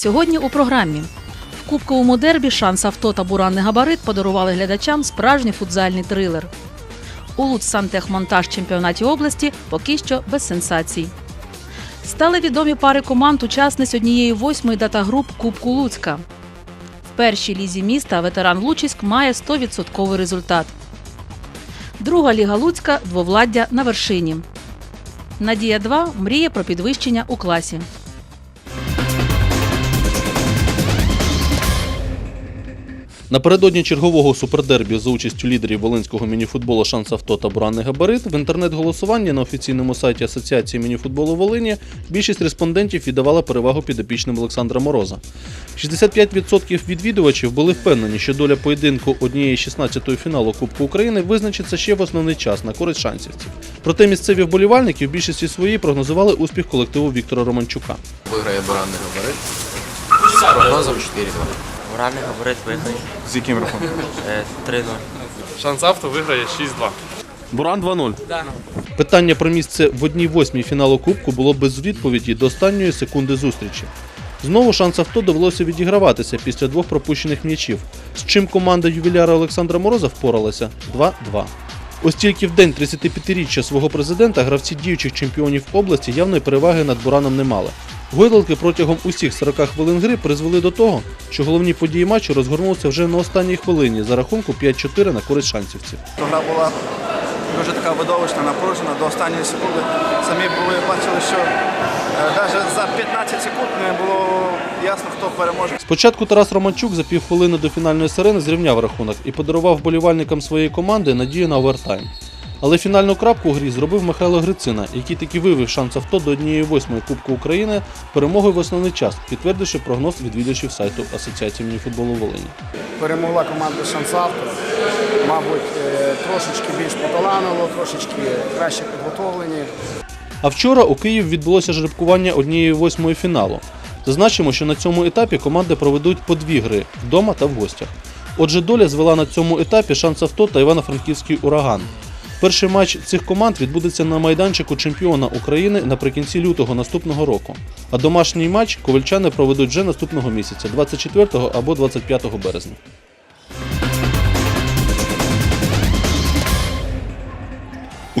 Сьогодні у програмі в кубковому дербі шанс авто та буранний габарит подарували глядачам справжній футзальний трилер. У Луцсантехмонтаж чемпіонаті області поки що без сенсацій. Стали відомі пари команд учасниць однієї восьмої датагруп Кубку Луцька. В першій лізі міста ветеран Лучиськ має 100% результат. Друга ліга Луцька двовладдя на вершині. Надія 2 мріє про підвищення у класі. Напередодні чергового супердербі за участю лідерів волинського мініфутболу «Шанс Авто» та «Буранний габарит» в інтернет-голосуванні на офіційному сайті Асоціації мініфутболу Волині більшість респондентів віддавала перевагу підопічним Олександра Мороза. 65% відвідувачів були впевнені, що доля поєдинку однієї 16-ї фіналу Кубку України визначиться ще в основний час на користь шансівців. Проте місцеві вболівальники в більшості своїй прогнозували успіх колективу Віктора Романчука. Виграє баранний габарит. Прогнозом 4-2. Моральний габарит виграє З яким рахунком? е, 3-0. Шанс авто виграє 6-2. Буран 2-0. Питання про місце в одній восьмій фіналу Кубку було без відповіді до останньої секунди зустрічі. Знову шанс авто довелося відіграватися після двох пропущених м'ячів, з чим команда ювіляра Олександра Мороза впоралася 2-2. Ось тільки в день 35-річчя свого президента гравці діючих чемпіонів області явної переваги над Бураном не мали. Гойдалки протягом усіх 40 хвилин гри призвели до того, що головні події матчу розгорнулися вже на останній хвилині за рахунку 5-4 на користь шансівців. Гра була дуже така видовищна, напружена до останньої секунди. Самі були бачили, що навіть за 15 секунд не було ясно, хто переможе. Спочатку Тарас Романчук за півхвилини до фінальної сирени зрівняв рахунок і подарував вболівальникам своєї команди надію на овертайм. Але фінальну крапку у грі зробив Михайло Грицина, який таки вивів шанс авто до однієї восьмої Кубку України перемогою в основний час, підтвердивши прогноз відвідувачів сайту Асоціації мініфутболу Волині. перемогла команда Шансавто. Мабуть, е, трошечки більш поталанило, трошечки краще підготовлені. А вчора у Київ відбулося жеребкування однієї восьмої фіналу. Зазначимо, що на цьому етапі команди проведуть по дві гри вдома та в гостях. Отже, доля звела на цьому етапі шанс авто та Івано-Франківський ураган. Перший матч цих команд відбудеться на майданчику чемпіона України наприкінці лютого наступного року. А домашній матч ковальчани проведуть вже наступного місяця, 24 або 25 березня.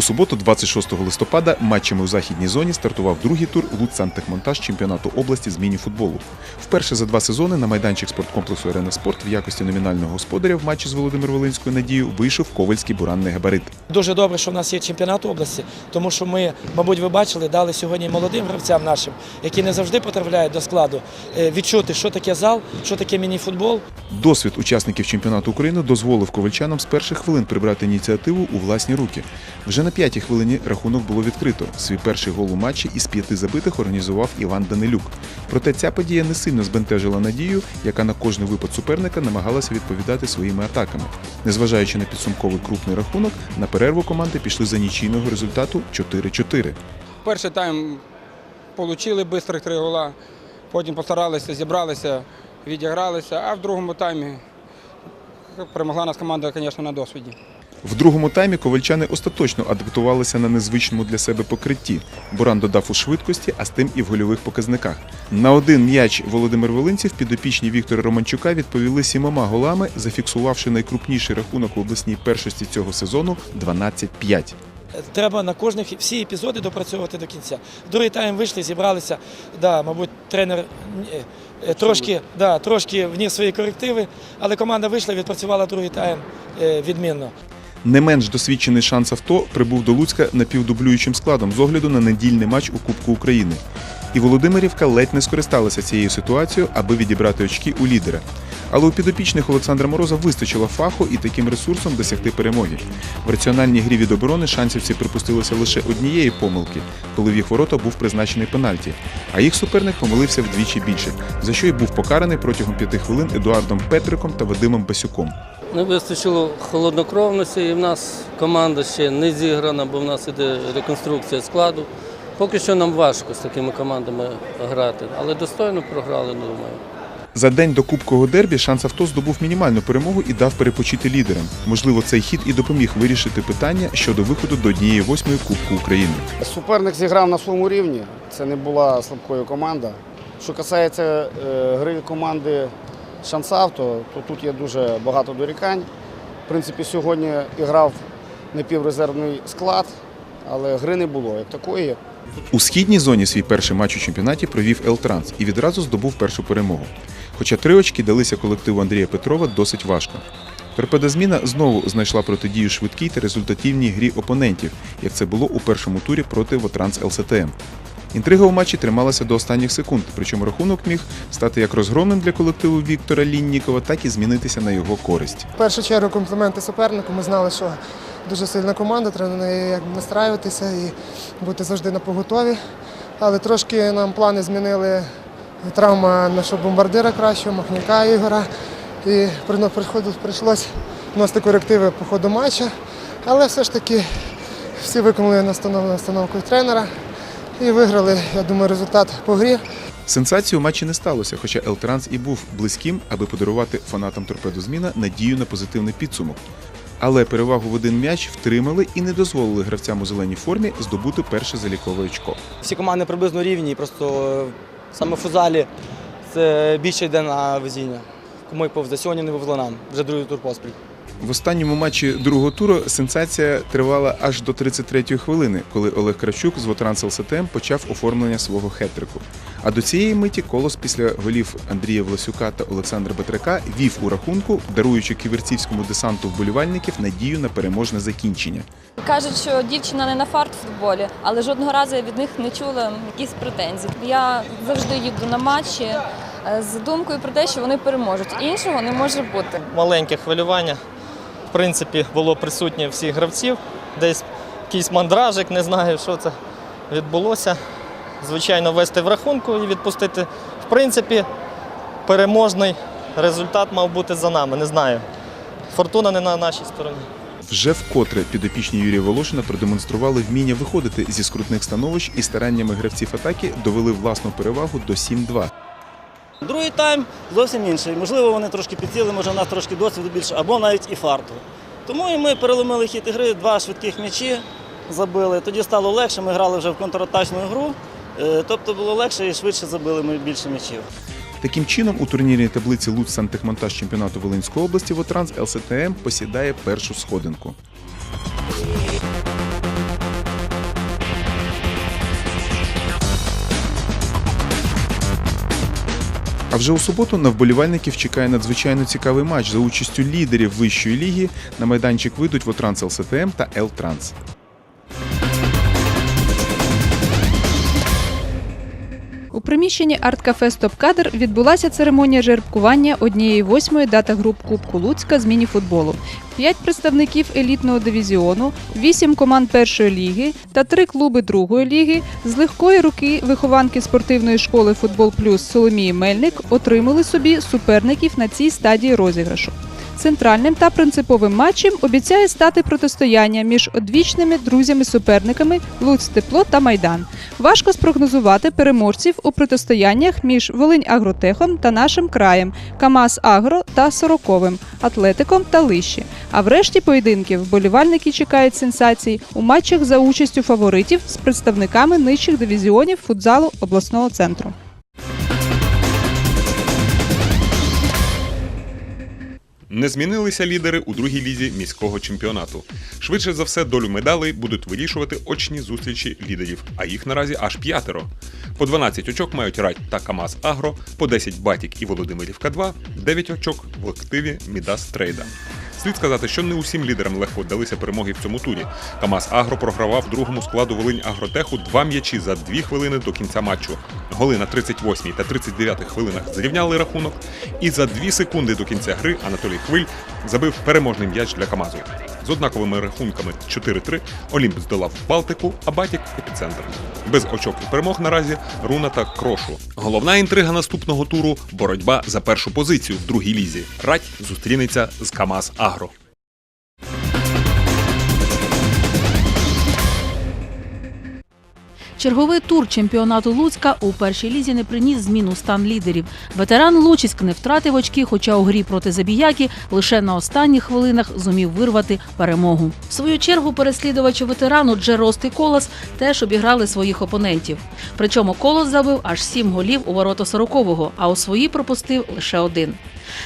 У суботу, 26 листопада, матчами у західній зоні стартував другий тур Луцсантехмонтаж чемпіонату області з міні-футболу. Вперше за два сезони на майданчик спорткомплексу Арена Спорт в якості номінального господаря в матчі з Володимир Волинською Надією вийшов ковальський буранний габарит. Дуже добре, що в нас є чемпіонат області, тому що ми, мабуть, ви бачили, дали сьогодні молодим гравцям нашим, які не завжди потрапляють до складу, е, відчути, що таке зал, що таке міні-футбол. Досвід учасників чемпіонату України дозволив ковальчанам з перших хвилин прибрати ініціативу у власні руки. Вже на п'ятій хвилині рахунок було відкрито. Свій перший гол у матчі із п'яти забитих організував Іван Данилюк. Проте ця подія не сильно збентежила надію, яка на кожний випад суперника намагалася відповідати своїми атаками. Незважаючи на підсумковий крупний рахунок, на перерву команди пішли за нічийного результату 4-4. Перший тайм отримали швидко три гола, потім постаралися, зібралися, відігралися, а в другому таймі перемогла нас команда, звісно, на досвіді. В другому таймі ковальчани остаточно адаптувалися на незвичному для себе покритті. Буран додав у швидкості, а з тим і в гольових показниках. На один м'яч Володимир Волинців підопічні Віктора Романчука відповіли сімома голами, зафіксувавши найкрупніший рахунок у обласній першості цього сезону 12-5. Треба на кожних всі епізоди допрацьовувати до кінця. Другий тайм вийшли, зібралися. Да, мабуть, тренер е, трошки, да, трошки вніс свої корективи, але команда вийшла, відпрацювала другий тайм е, відмінно. Не менш досвідчений шанс авто прибув до Луцька напівдублюючим складом з огляду на недільний матч у Кубку України. І Володимирівка ледь не скористалася цією ситуацією, аби відібрати очки у лідера. Але у підопічних Олександра Мороза вистачило фаху і таким ресурсом досягти перемоги. В раціональній грі від оборони шансівці припустилися лише однієї помилки, коли в їх ворота був призначений пенальті. А їх суперник помилився вдвічі більше, за що й був покараний протягом п'яти хвилин Едуардом Петриком та Вадимом Басюком. Не вистачило холоднокровності, і в нас команда ще не зіграна, бо в нас іде реконструкція складу. Поки що нам важко з такими командами грати, але достойно програли, думаю. За день до кубкового дербі шанс авто здобув мінімальну перемогу і дав перепочити лідерам. Можливо, цей хід і допоміг вирішити питання щодо виходу до однієї восьмої Кубку України. Суперник зіграв на своєму рівні. Це не була слабкою команда. Що касається е, гри команди Шансавто, то тут є дуже багато дорікань. В принципі, сьогодні грав напіврезервний склад, але гри не було як такої. У східній зоні свій перший матч у чемпіонаті провів Елтранс і відразу здобув першу перемогу. Хоча три очки далися колективу Андрія Петрова досить важко. Торпедозміна знову знайшла протидію швидкій та результативній грі опонентів, як це було у першому турі проти Вотранс ЛСТМ. Інтрига у матчі трималася до останніх секунд, причому рахунок міг стати як розгромним для колективу Віктора Ліннікова, так і змінитися на його користь. В першу чергу компліменти супернику. Ми знали, що дуже сильна команда, треба на неї настраюватися і бути завжди на поготові. Але трошки нам плани змінили травма нашого бомбардира кращого, Махняка Ігора. І приходилось- прийшлось вносити корективи по ходу матча. Але все ж таки всі виконали настанов- настановку тренера і виграли, я думаю, результат по грі. Сенсації у матчі не сталося, хоча Елтранс і був близьким, аби подарувати фанатам торпедозміна надію на позитивний підсумок. Але перевагу в один м'яч втримали і не дозволили гравцям у зеленій формі здобути перше залікове очко. Всі команди приблизно рівні, просто саме в футзалі це більше йде на везіння. Кому й повзе. Сьогодні не повезло нам, вже другий тур поспіль. В останньому матчі другого туру сенсація тривала аж до 33-ї хвилини, коли Олег Кравчук з Вотранс ЛСТМ почав оформлення свого хет-трику. А до цієї миті колос після голів Андрія Власюка та Олександра Бетряка вів у рахунку, даруючи ківерцівському десанту вболівальників надію на переможне закінчення. Кажуть, що дівчина не на фарт в футболі, але жодного разу я від них не чула якісь претензій. Я завжди їду на матчі е, з думкою про те, що вони переможуть. Іншого не може бути. Маленьке хвилювання. В принципі, було присутнє всіх гравців. Десь якийсь мандражик, не знаю, що це відбулося. Звичайно, вести в рахунку і відпустити. В принципі, переможний результат мав бути за нами. Не знаю. Фортуна не на нашій стороні. Вже вкотре підопічні Юрія Волошина продемонстрували вміння виходити зі скрутних становищ і стараннями гравців атаки довели власну перевагу до 7-2. Другий тайм зовсім інший. Можливо, вони трошки підсіли, може, у нас трошки досвіду більше, або навіть і фарту. Тому і ми переломили хід ігри, два швидких м'ячі забили. Тоді стало легше, ми грали вже в контратачну гру. Е, Тобто було легше і швидше забили ми більше м'ячів. Таким чином, у турнірній таблиці Луц Сантехмонтаж чемпіонату Волинської області Вотранс ЛСТМ посідає першу сходинку. А вже у суботу на вболівальників чекає надзвичайно цікавий матч за участю лідерів вищої ліги. На майданчик вийдуть Вотранс ЛСТМ та Л-Транс. Приміщенні арт-кафе «Стоп-кадр» відбулася церемонія жеребкування однієї восьмої дата груп Кубку Луцька з мініфутболу. П'ять представників елітного дивізіону, вісім команд першої ліги та три клуби другої ліги з легкої руки вихованки спортивної школи Футбол Плюс Соломії Мельник отримали собі суперників на цій стадії розіграшу. Центральним та принциповим матчем обіцяє стати протистояння між одвічними друзями-суперниками Луць Тепло та Майдан. Важко спрогнозувати переможців у протистояннях між Волинь Агротехом та нашим краєм, Камаз Агро та Сороковим, Атлетиком та Лищі. А врешті поєдинків вболівальники чекають сенсацій у матчах за участю фаворитів з представниками нижчих дивізіонів футзалу обласного центру. Не змінилися лідери у другій лізі міського чемпіонату. Швидше за все, долю медалей будуть вирішувати очні зустрічі лідерів, а їх наразі аж п'ятеро. По 12 очок мають Радь та Камаз Агро, по 10 Батік і Володимирівка 2, 9 очок в активі Мідас Трейда. Слід сказати, що не усім лідерам легко вдалися перемоги в цьому турі. Камаз Агро програвав другому складу Волинь Агротеху два м'ячі за дві хвилини до кінця матчу. Голи на 38 та 39 хвилинах зрівняли рахунок. І за дві секунди до кінця гри Анатолій Хвиль забив переможний м'яч для Камазу. З однаковими рахунками 4-3 Олімп здолав Балтику, а Батік епіцентр. Без очок і перемог наразі Руна та Крошу. Головна інтрига наступного туру боротьба за першу позицію в другій лізі. Радь зустрінеться з Камаз Агро. Черговий тур чемпіонату Луцька у першій лізі не приніс зміну стан лідерів. Ветеран Лучиськ не втратив очки, хоча у грі проти Забіяки лише на останніх хвилинах зумів вирвати перемогу. В свою чергу переслідувачі ветерану Джерост і Колос теж обіграли своїх опонентів. Причому Колос забив аж сім голів у ворота 40-го, а у свої пропустив лише один.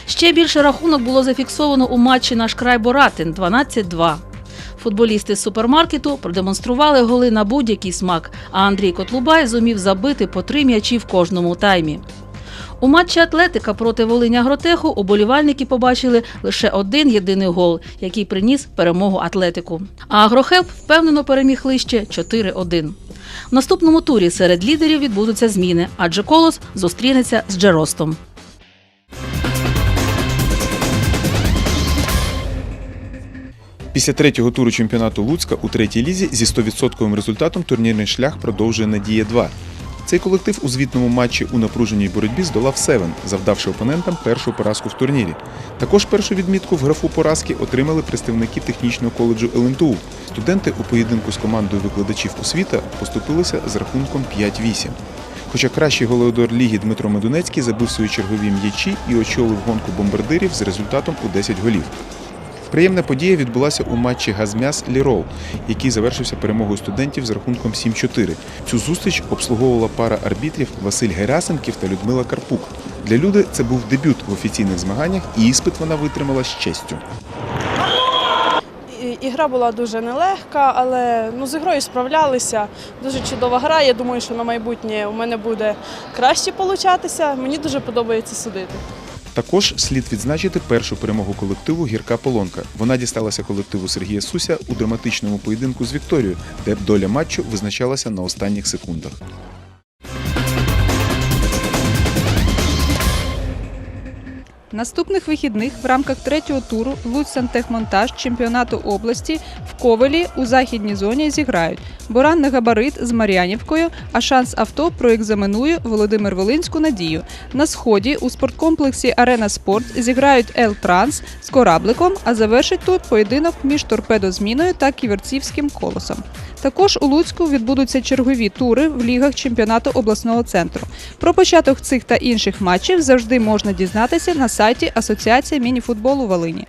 Ще більше рахунок було зафіксовано у матчі наш край Боратин 12-2. Футболісти з супермаркету продемонстрували голи на будь-який смак, а Андрій Котлубай зумів забити по три м'ячі в кожному таймі. У матчі Атлетика проти Волиня Гротеху уболівальники побачили лише один єдиний гол, який приніс перемогу Атлетику. А Агрохелп впевнено переміг лище 4-1. В наступному турі серед лідерів відбудуться зміни, адже Колос зустрінеться з Джеростом. Після третього туру чемпіонату Луцька у третій лізі зі 100% результатом турнірний шлях продовжує Надія 2. Цей колектив у звітному матчі у напруженій боротьбі здолав Севен, завдавши опонентам першу поразку в турнірі. Також першу відмітку в графу поразки отримали представники технічного коледжу ЛНТУ. Студенти у поєдинку з командою викладачів освіта поступилися з рахунком 5-8. Хоча кращий голеодор ліги Дмитро Медунецький забив свої чергові м'ячі і очолив гонку бомбардирів з результатом у 10 голів. Приємна подія відбулася у матчі Газмяс Лірол, який завершився перемогою студентів з рахунком 7-4. Цю зустріч обслуговувала пара арбітрів Василь Герасимків та Людмила Карпук. Для Люди це був дебют в офіційних змаганнях, і іспит вона витримала з честю. Ігра була дуже нелегка, але ну, з ігрою справлялися. Дуже чудова гра. Я думаю, що на майбутнє у мене буде краще получатися. Мені дуже подобається судити. Також слід відзначити першу перемогу колективу Гірка Полонка. Вона дісталася колективу Сергія Суся у драматичному поєдинку з Вікторією, де доля матчу визначалася на останніх секундах. Наступних вихідних в рамках третього туру Луцьсантехмонтаж чемпіонату області в Ковелі у західній зоні зіграють Боранний габарит з Мар'янівкою, а шанс авто проекзаменує Володимир Волинську надію. На сході у спорткомплексі Арена Спорт зіграють Ел Транс з корабликом, а завершить тут поєдинок між торпедозміною та ківерцівським колосом. Також у Луцьку відбудуться чергові тури в лігах чемпіонату обласного центру. Про початок цих та інших матчів завжди можна дізнатися на сайті Асоціації мініфутболу Волині.